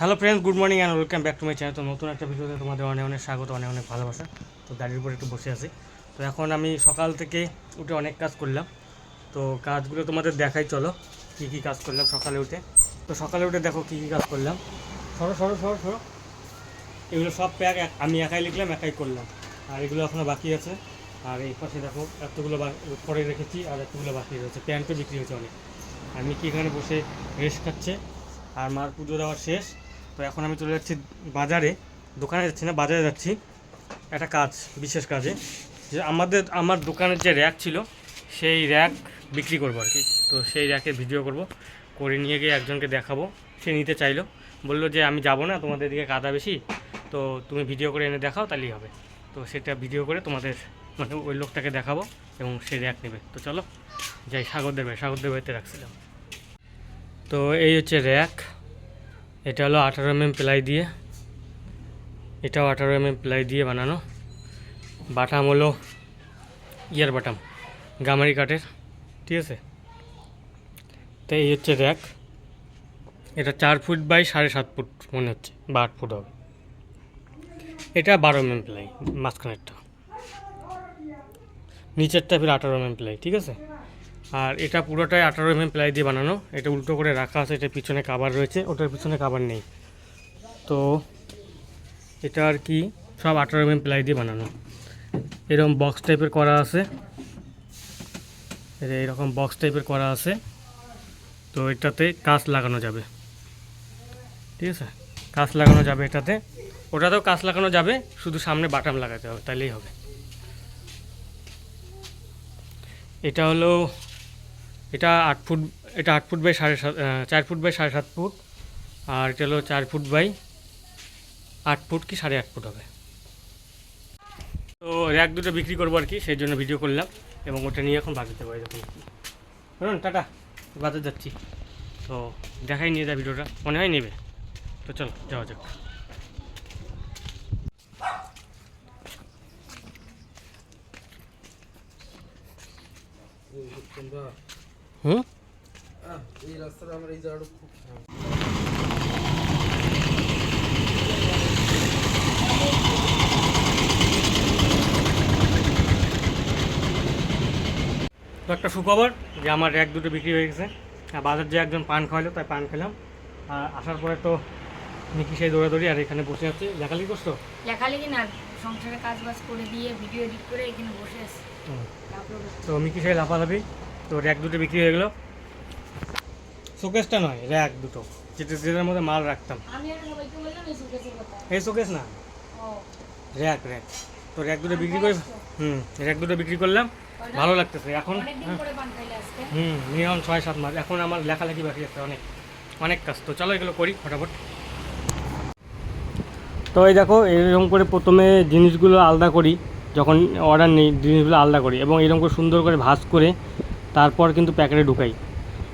Hello friends good morning and welcome back to my channel তো নতুন একটা ভিডিওতে তোমাদের অনেক অনেক স্বাগত, অনেক অনেক ভালোবাসা। তো গাড়ির উপর একটু বসে আছি। তো এখন আমি সকাল থেকে উঠে অনেক কাজ করলাম। তো কাজগুলো তোমাদের দেখাই, চলো। কী কী কাজ করলাম সকালে উঠে। তো সকালে উঠে দেখো কী কী কাজ করলাম। সরো সরো সরো সরো। এগুলো সব প্যাক আমি একাই লিখলাম, একাই করলাম। আর এগুলো এখনও বাকি আছে। আর এই পাশে দেখো, এতগুলো পরে রেখেছি আর এতগুলো বাকি রয়েছে। প্যান্টও বিক্রি হয়েছে অনেক। আর মিকি এখানে বসে রেস্ট খাচ্ছে। আর মার পুজো দেওয়া শেষ। তো এখন আমি চলে যাচ্ছি বাজারে, দোকানে যাচ্ছি না, বাজারে যাচ্ছি। একটা কাজ, বিশেষ কাজে, যে আমাদের, আমার দোকানের যে র্যাক ছিল, সেই র্যাক বিক্রি করব আর কি। তো সেই র্যাকে ভিডিও করব, করে নিয়ে গিয়ে একজনকে দেখাবো, সে নিতে চাইলো। বলল যে, আমি যাব না, তোমাদের দিকে কাদা বেশি, তো তুমি ভিডিও করে এনে দেখাও, তাহলেই হবে। তো সেটা ভিডিও করে তোমাদের মানে ওই লোকটাকে দেখাবো এবং সে র্যাক নেবে। তো চলো, যাই সাগরদের ভাই সাগরদের বাড়িতে রাখছিলাম। তো এই হচ্ছে র্যাক এটা হলো আঠারো এম প্লাই দিয়ে। এটাও আঠারো এম প্লাই দিয়ে বানানো। বাটাম হলো ইয়ার বাটাম, গামারি কাঠের, ঠিক আছে? তো এই হচ্ছে র্যাক এটা চার ফুট বাই সাড়ে সাত ফুট মনে হচ্ছে, বা আট ফুট হবে। এটা বারো এম প্লাই, মাঝখানেরটা। নিচেরটা ফির আঠারো এম প্লাই, ঠিক আছে? আর এটা পুরোটাই আঠারো এমএম প্লাই দিয়ে বানানো। এটা উল্টো করে রাখা আছে, এটা পিছনে কাবার রয়েছে, ওটার পিছনে কাবার নেই। তো এটা আর কি, সব আঠারো এমএম প্লাই দিয়ে বানানো। এরকম বক্স টাইপের করা আছে। এটা এরকম বক্স টাইপের করা আছে। তো এটাতে কাঁচ লাগানো যাবে। ঠিক আছে? কাঁচ লাগানো যাবে এটাতে। ওটাতেও কাঁচ লাগানো যাবে, শুধু সামনে বাটাম লাগাতে হবে তাহলেই হবে। এটা হলো এটা আট ফুট, এটা আট ফুট বাই সাড়ে সাত চার ফুট বাই সাড়ে সাত ফুট, আর এটা হলো চার ফুট বাই আট ফুট কি সাড়ে আট ফুট হবে। তো র্যাক দুটো বিক্রি করব আর কি, সেই জন্য ভিডিও করলাম এবং ওটা নিয়ে এখন বাজাতে পারি দেখুন শুনুন টাটা, বাজার যাচ্ছি। তো দেখাই নিয়ে যায় ভিডিওটা, মনে হয় নেবে। তো চলো, যাওয়া যাক। হুম? এই রাস্তাটা আমার এই জায়গাটা খুব তো একটা সুখবর যে আমার এক দুটো বিক্রি হয়ে গেছে। আর বাজার যে একজন পান খাওয়ালো তাই পান খেলাম। আর আসার পরে তো মিকি সেই দৌড়াদৌড়ি আর এখানে বসে আছে। লেখালেখি করছ? লেখালেখি না সংসারে কাজ বাজ করে দিয়ে ভিডিও এডিট করে এখানে বসে আছি। তো মিকি সেই লাফালাফি? তো র্যাক দুটো বিক্রি হয়ে গেলো। শোকেসটা নয় র্যাক দুটো। যেটা যেটার মধ্যে মাল রাখতাম। এই শোকেস না? র্যাক র্যাক তো র্যাক দুটো বিক্রি করে হুম র্যাক দুটো বিক্রি করলাম। ভালো লাগতেছে। এখন হ্যাঁ, হুম মিনিমাম ছয় সাত মাস। এখন আমার লেখালেখি বাকি আছে অনেক। অনেক কাজ। তো চলো এগুলো করি ফটাফট। তো এই দেখো এরকম করে প্রথমে জিনিসগুলো আলাদা করি। যখন অর্ডার নেই জিনিসগুলো আলাদা করি এবং এরকম করে সুন্দর করে ভাঁজ করে তারপর কিন্তু প্যাকেটে ঢুকাই।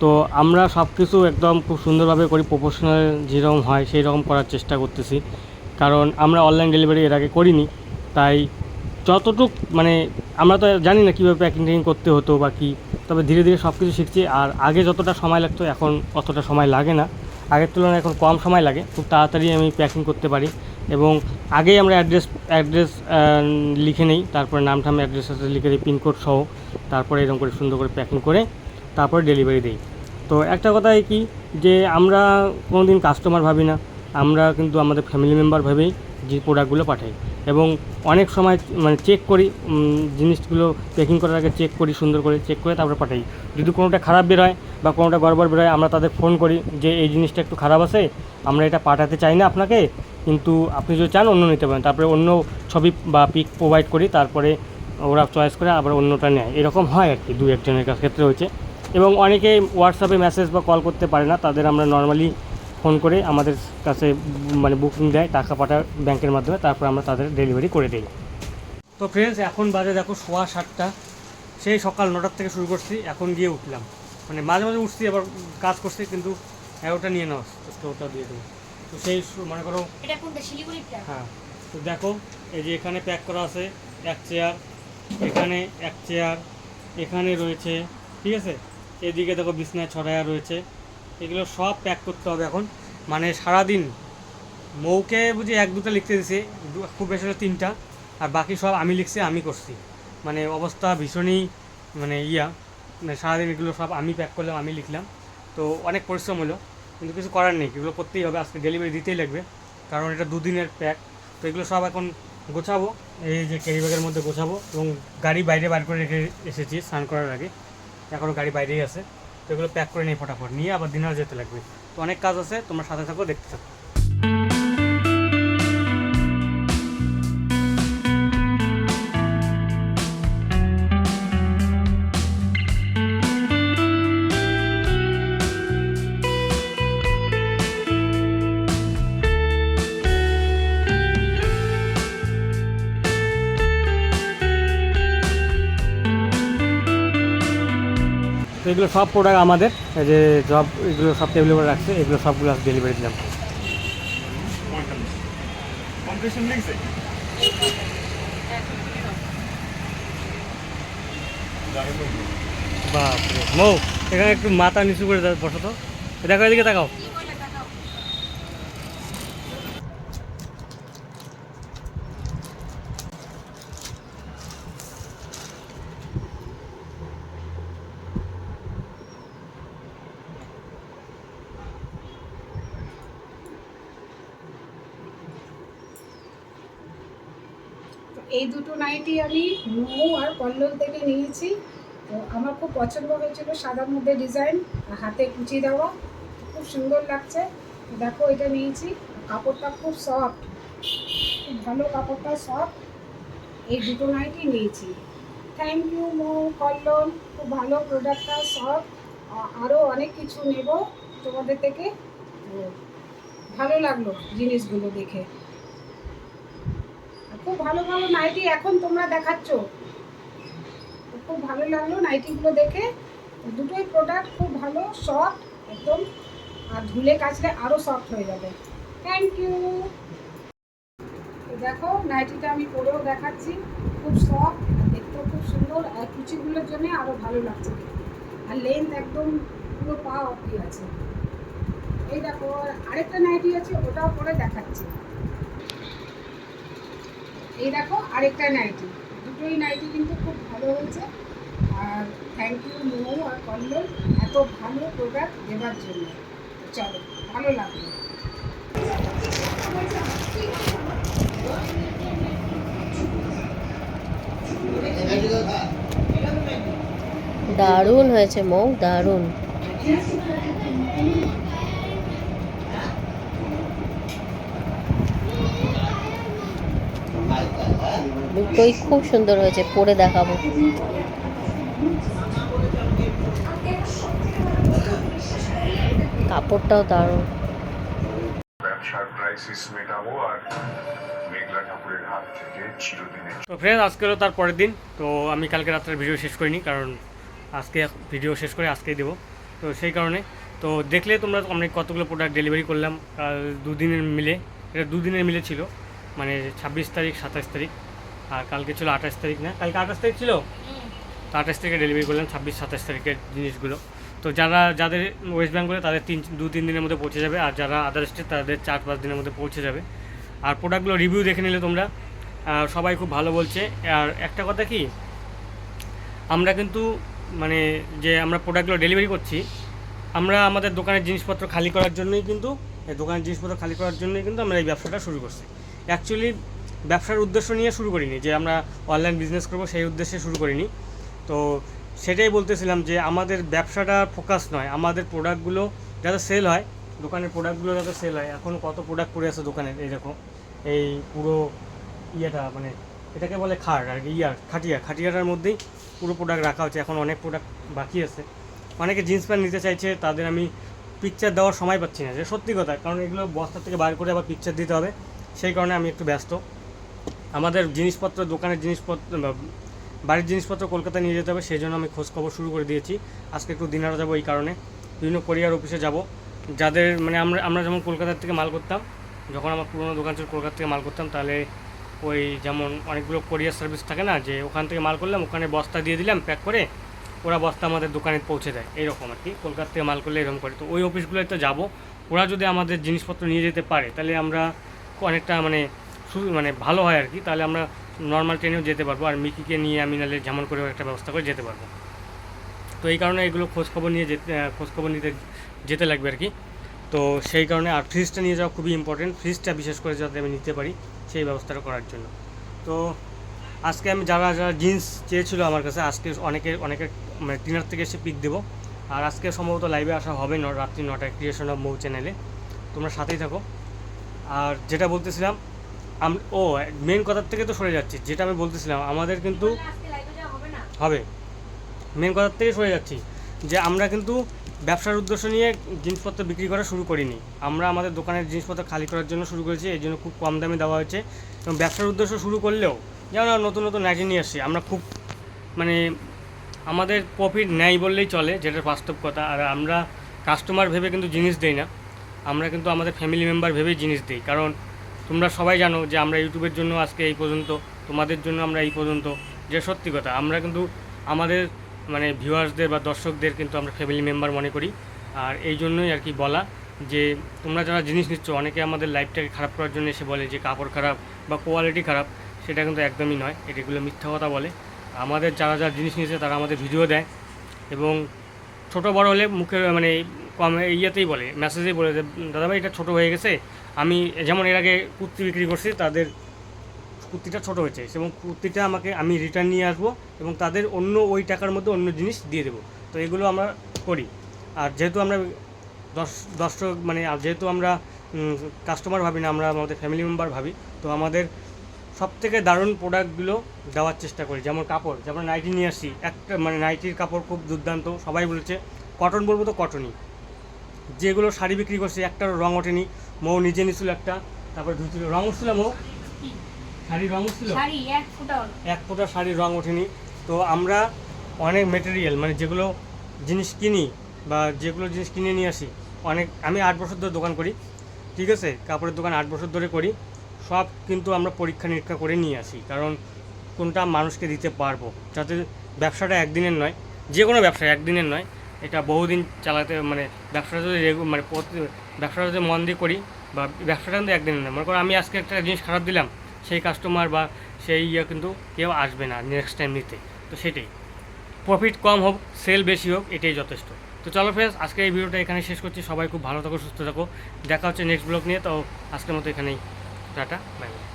তো আমরা সব কিছু একদম খুব সুন্দরভাবে করি প্রফেশনাল যেরকম হয় সেই রকম করার চেষ্টা করতেছি। কারণ আমরা অনলাইন ডেলিভারি এর আগে করিনি, তাই যতটুক মানে আমরা তো জানি না কীভাবে প্যাকিং ট্যাকিং করতে হতো বা কী, তবে ধীরে ধীরে সব কিছু শিখছি। আর আগে যতটা সময় লাগতো, এখন অতটা সময় লাগে না। আগের তুলনায় এখন কম সময় লাগে, খুব তাড়াতাড়ি আমি প্যাকিং করতে পারি। এবং আগেই আমরা অ্যাড্রেস অ্যাড্রেস লিখে নিই। তারপরে নাম ঠাম অ্যাড্রেস লিখে দিই পিনকোড সহ। তারপরে এরকম করে সুন্দর করে প্যাকিং করে তারপরে ডেলিভারি দিই। তো একটা কথা কি, যে আমরা কোনো দিন কাস্টমার ভাবি না। আমরা কিন্তু আমাদের ফ্যামিলি মেম্বার ভেবেই যে প্রোডাক্টগুলো পাঠাই। এবং অনেক সময় মানে চেক করি জিনিসগুলো প্যাকিং করার আগে চেক করি, সুন্দর করে চেক করে তারপরে পাঠাই। যদি কোনোটা খারাপ বেরোয় বা কোনোটা গড়বড় বেরোয়, আমরা তাদের ফোন করি যে, এই জিনিসটা একটু খারাপ আছে, আমরা এটা পাঠাতে চাই না আপনাকে, কিন্তু আপনি যদি চান, অন্য নিতে পারেন। তারপরে অন্য ছবি বা পিক প্রোভাইড করি, তারপরে ওরা চয়েস করে আবার অন্যটা নেয়। এরকম হয় আর কি দু একজনের ক্ষেত্রে হয়েছে। এবং অনেকে হোয়াটসঅ্যাপে মেসেজ বা কল করতে পারে না, তাদের আমরা নর্মালি ফোন করে আমাদের কাছে মানে বুকিং দেয় টাকা পাঠায় ব্যাংকের মাধ্যমে তারপর আমরা তাদের ডেলিভারি করে দিই। তো ফ্রেন্ডস এখন বাজে দেখো সোয়া সাতটা। সেই সকাল নটার থেকে শুরু করছি এখন গিয়ে উঠলাম। মানে মাঝে মাঝে উঠছি আবার কাজ করছি কিন্তু হ্যাঁ ওটা নিয়ে নাও তো ওটা দিয়ে দেবো। তো সেই মনে করো এটা কোনটা শিলিগুড়িটা হ্যাঁ তো দেখো এই যে এখানে প্যাক করা আছে এক চেয়ার এখানে এক চেয়ার এখানে রয়েছে ঠিক আছে? এদিকে দেখো বিছনায় ছড়ায়া রয়েছে। এগুলো সব প্যাক করতে হবে এখন। মানে সারাদিন মৌকে বুঝি এক, দুটা লিখতে দিছে খুব বেশি হলে তিনটা। আর বাকি সব আমি লিখছি, আমি করছি। মানে অবস্থা ভীষণই মানে ইয়া। মানে সারাদিন এগুলো সব আমি প্যাক করলাম, আমি লিখলাম। তো অনেক পরিশ্রম হলো, কিন্তু কিছু করার নেই। এগুলো করতেই হবে, আজকে ডেলিভারি দিতেই লাগবে। কারণ এটা দুদিনের প্যাক তো এগুলো সব এখন গোছাবো, এই যে ক্যারি ব্যাগের মধ্যে গোছাবো এবং গাড়ি বাইরে বার করে রেখে এসেছি, স্নান করার আগে। এখনও গাড়ি বাইরেই আছে। তো এগুলো প্যাক করে নিই ফটাফট। নিয়ে আবার ডিনার যেতে লাগবে। তো অনেক কাজ আছে, তোমরা সাথে থাকো, দেখতে থাকো। এগুলো সব প্রোডাক্ট আমাদের। এই যে জব এগুলো সব টেবিলের উপরে রাখছে এগুলো সবগুলো ডেলিভারি দিলাম। বাপ মৌ এখানে একটু মাথা নিচু করে দাও বসো তো। দেখো এদিকে তাকাও। এই দুটো নাইটি আমি মৌ আর পল্লব থেকে নিয়েছি। তো আমার খুব পছন্দ হয়েছিল সাদার মধ্যে ডিজাইন হাতে কুচি দেওয়া। খুব সুন্দর লাগছে। দেখো, এটা নিয়েছি। কাপড়টা খুব সফট খুব ভালো কাপড়টা সফট এই দুটো নাইটি নিয়েছি। Thank you Mou, Pallab. খুব ভালো প্রোডাক্টটা সফট আরও অনেক কিছু নেব তোমাদের থেকে। ভালো লাগল জিনিসগুলো দেখে। খুব ভালো ভালো নাইটি এখন তোমরা দেখাচ্ছ। খুব ভালো লাগল নাইটিগুলো দেখে। দুটোই প্রোডাক্ট খুব ভালো সফট একদম। আর ধুলে কাচলে আরও সফট হয়ে যাবে। থ্যাংক ইউ দেখো, নাইটিটা আমি পরেও দেখাচ্ছি। খুব সফট দেখতেও খুব সুন্দর। আর কুচিগুলোর জন্য আরও ভালো লাগছে। আর লেন্থ একদম পুরো পা অব্দি আছে। এই দেখো আর আরেকটা নাইটি আছে, ওটাও পরে দেখাচ্ছি। এই দেখো আরেকটা নাইটি। দুটোই নাইটি কিন্তু খুব ভালো হয়েছে। আর থ্যাংক ইউ মৌ আর কল্লোল, এত ভালো প্রোডাক্ট দেওয়ার জন্য। চলো, ভালো লাগল। দারুণ হয়েছে মৌ, দারুণ। দুটোই খুব সুন্দর হয়েছে, পরে দেখাবো। কাপড়টাও দারুণ। তো ফ্রেন্ড আজকে হলো তার পরের দিন, তো আমি কালকে রাত্রে ভিডিও শেষ করিনি, কারণ আজকে ভিডিও শেষ করে আজকেই দেবো। তো সেই কারণে, তো দেখলে তোমরা অনেক কতগুলো প্রোডাক্ট ডেলিভারি করলাম দুদিনের মিলে, এটা দুদিনের মিলে ছিল মানে ছাব্বিশ তারিখ, সাতাশ তারিখ। আর কালকে ছিল আঠাশ তারিখ, না? কালকে আঠাশ তারিখ ছিল? তো আঠাশ তারিখে ডেলিভারি করলাম ছাব্বিশ, সাতাশ তারিখের জিনিসগুলো। তো যারা, যাদের ওয়েস্ট বেঙ্গলে তাদের তিন, দু, তিন দিনের মধ্যে পৌঁছে যাবে, আর যারা আদার স্টেট তাদের চার, পাঁচ দিনের মধ্যে পৌঁছে যাবে। আর প্রোডাক্টগুলো রিভিউ দেখে নিলে তোমরা সবাই খুব ভালো বলছে। আর একটা কথা কি, আমরা কিন্তু মানে যে আমরা প্রোডাক্টগুলো ডেলিভারি করছি, আমরা আমাদের দোকানের জিনিসপত্র খালি করার জন্যই কিন্তু দোকানের জিনিসপত্র খালি করার জন্যই কিন্তু আমরা এই ব্যবসাটা শুরু করছি। অ্যাকচুয়ালি ব্যবসার উদ্দেশ্য নিয়ে শুরু করিনি, যে আমরা অনলাইন বিজনেস করব সেই উদ্দেশ্যে শুরু করিনি। তো সেটাই বলতেছিলাম যে আমাদের ব্যবসাটা ফোকাস নয়, আমাদের প্রোডাক্টগুলো যাতে সেল হয়, দোকানের প্রোডাক্টগুলো যাতে সেল হয়। এখন কত প্রোডাক্ট পড়ে আছে দোকানের এই দেখো, এই পুরো ইয়েটা মানে এটাকে বলে খাট আর কি, ইয়ার, খাটিয়া। খাটিয়াটার মধ্যেই পুরো প্রোডাক্ট রাখা হচ্ছে, এখন অনেক প্রোডাক্ট বাকি আছে। অনেকে জিন্স প্যান্ট নিতে চাইছে, তাদের আমি পিকচার দেওয়ার সময় পাচ্ছি না, যে সত্যি কথা, কারণ এগুলো বস্তা থেকে বার করে আবার পিকচার দিতে হবে। সেই কারণে আমি একটু ব্যস্ত। আমাদের জিনিসপত্র, দোকানের জিনিসপত্র বাড়ির জিনিসপত্র কলকাতায় নিয়ে যেতে হবে সেই জন্য আমি খোঁজখবর শুরু করে দিয়েছি। আজকে একটু দিনারা যাব এই কারণে। বিভিন্ন কোরিয়ার অফিসে যাব। যাদের মানে আমরা আমরা যেমন কলকাতার থেকে মাল করতাম, যখন আমার পুরোনো দোকান ছিল কলকাতা থেকে মাল করতাম, তাহলে ওই যেমন অনেকগুলো কোরিয়ার সার্ভিস থাকে না, যে ওখান থেকে মাল করলাম, ওখানে বস্তা দিয়ে দিলাম, প্যাক করে ওরা বস্তা আমাদের দোকানে পৌঁছে দেয়। এইরকম আর কি কলকাতা থেকে মাল করলে এরকম করে। তো ওই অফিসগুলোতে যাব। ওরা যদি আমাদের জিনিসপত্র নিয়ে যেতে পারে, তাহলে আমরা অনেকটা মানে মানে ভালো হয় আর কি তাহলে আমরা নর্মাল ট্রেনেও যেতে পারব। আর মিকিকে নিয়ে আমি নাহলে যেমন করে একটা ব্যবস্থা করে যেতে পারব। তো এই কারণে এগুলো খোঁজখবর নিয়ে যেতে খোঁজখবর নিতে যেতে লাগবে আর কি তো সেই কারণে আর ফ্রিজটা নিয়ে যাওয়া খুবই ইম্পর্টেন্ট ফ্রিজটা বিশেষ করে যাতে আমি নিতে পারি সেই ব্যবস্থাটা করার জন্য। তো আজকে আমি যারা যারা জিন্স চেয়েছিল আমার কাছে, আজকে অনেকে অনেকে মানে টিনার থেকে এসে পিক দেবো। আর আজকে সম্ভবত লাইভে আসা হবে রাত্রি নটায় ক্রিয়েশন অফ মৌ চ্যানেলে তোমরা সাথেই থাকো। আর যেটা বলতেছিলাম ও মেন কথার থেকে তো সরে যাচ্ছি, যেটা আমি বলতেছিলাম, আমাদের কিন্তু হবে। মেন কথার থেকে সরে যাচ্ছি, যে আমরা কিন্তু ব্যবসার উদ্দেশ্য নিয়ে জিনিসপত্র বিক্রি করা শুরু করিনি। আমরা আমাদের দোকানের জিনিসপত্র খালি করার জন্য শুরু করেছি এই জন্য খুব কম দামে দেওয়া হয়েছে। এবং ব্যবসার উদ্দেশ্য শুরু করলেও, যেমন নতুন নতুন নাইটি নিয়ে আসছি, আমরা খুব মানে আমাদের প্রফিট নেই বললেই চলে, যেটা বাস্তব কথা। আর আমরা কাস্টমার ভেবে কিন্তু জিনিস দেই না। আমরা কিন্তু আমাদের ফ্যামিলি মেম্বার ভেবেই জিনিস দিই। কারণ তোমরা সবাই জানো যে আমরা ইউটিউবের জন্য আজকে এই পর্যন্ত, তোমাদের জন্য আমরা এই পর্যন্ত। যে সত্যি কথা, আমরা কিন্তু আমাদের মানে ভিউয়ার্সদের বা দর্শকদের কিন্তু আমরা ফ্যামিলি মেম্বার মনে করি। আর এই জন্যই আর কি বলা যে, তোমরা যারা জিনিস নিচ্ছ, অনেকে আমাদের লাইফটাকে খারাপ করার জন্য এসে বলে যে কাপড় খারাপ বা কোয়ালিটি খারাপ, সেটা কিন্তু একদমই নয় এগুলো মিথ্যা কথা বলে। আমাদের যারা যারা জিনিস নিয়েছে, তারা আমাদের ভিডিও দেয় এবং ছোট বড় হলে মুখে মানে কম ইয়েতেই বলে মেসেজেই বলে যে, দাদাভাই, এটা ছোট হয়ে গেছে? আমি যেমন এর আগে কুর্তি বিক্রি করছি, তাদের কুর্তিটা ছোট হয়েছে এবং কুর্তিটা আমাকে আমি রিটার্ন নিয়ে আসব এবং তাদের অন্য ওই টাকার মধ্যে অন্য জিনিস দিয়ে দেবো। তো এগুলো আমরা করি। আর যেহেতু আমরা দশ, দর্শক মানে যেহেতু আমরা কাস্টমার ভাবি না, আমরা আমাদের ফ্যামিলি মেম্বার ভাবি, তো আমাদের সব থেকে দারুণ প্রোডাক্টগুলো দেওয়ার চেষ্টা করি। যেমন কাপড়, যেমন নাইটি নিয়ে আসি একটা মানে নাইটির কাপড় খুব দুর্দান্ত, সবাই বলেছে কটন বলব তো কটনই যেগুলো শাড়ি বিক্রি করছে একটারও রং ওঠেনি। মৌ নিজে নিছিল একটা তারপরে ধুছিল রং উঠছিল মৌ? শাড়ির রং উঠছিল? শাড়ি এক ফুটা এক ফোঁটা শাড়ির রং ওঠেনি। তো আমরা অনেক মেটেরিয়াল মানে যেগুলো জিনিস কিনি বা যেগুলো জিনিস কিনে নিয়ে আসি অনেক আমি আট বছর ধরে দোকান করি ঠিক আছে? কাপড়ের দোকান আট বছর ধরে করি সব কিন্তু আমরা পরীক্ষা নিরীক্ষা করে নিয়ে আসি কারণ কোনটা মানুষকে দিতে পারব যাতে ব্যবসাটা একদিনের নয় যে কোনো ব্যবসা একদিনের নয় এটা বহুদিন চালাতে মানে ব্যবসাটা যদি রেগু মানে ব্যবসাটা যদি মন দিয়ে করি বা ব্যবসাটা কিন্তু একদিন না। মনে করো আমি আজকে একটা জিনিস খারাপ দিলাম, সেই কাস্টমার বা সেই ইয়ে কিন্তু কেউ আসবে না নেক্সট টাইম নিতে। তো সেটাই। প্রফিট কম হোক সেল বেশি হোক, এটাই যথেষ্ট। তো চলো ফ্রেন্ডস আজকে এই ভিডিওটা এখানে শেষ করছি। সবাই খুব ভালো থাকো, সুস্থ থাকো। দেখা হচ্ছে নেক্সট ব্লগ নিয়ে। তো আজকের মতো এখানেই। Tata bye bye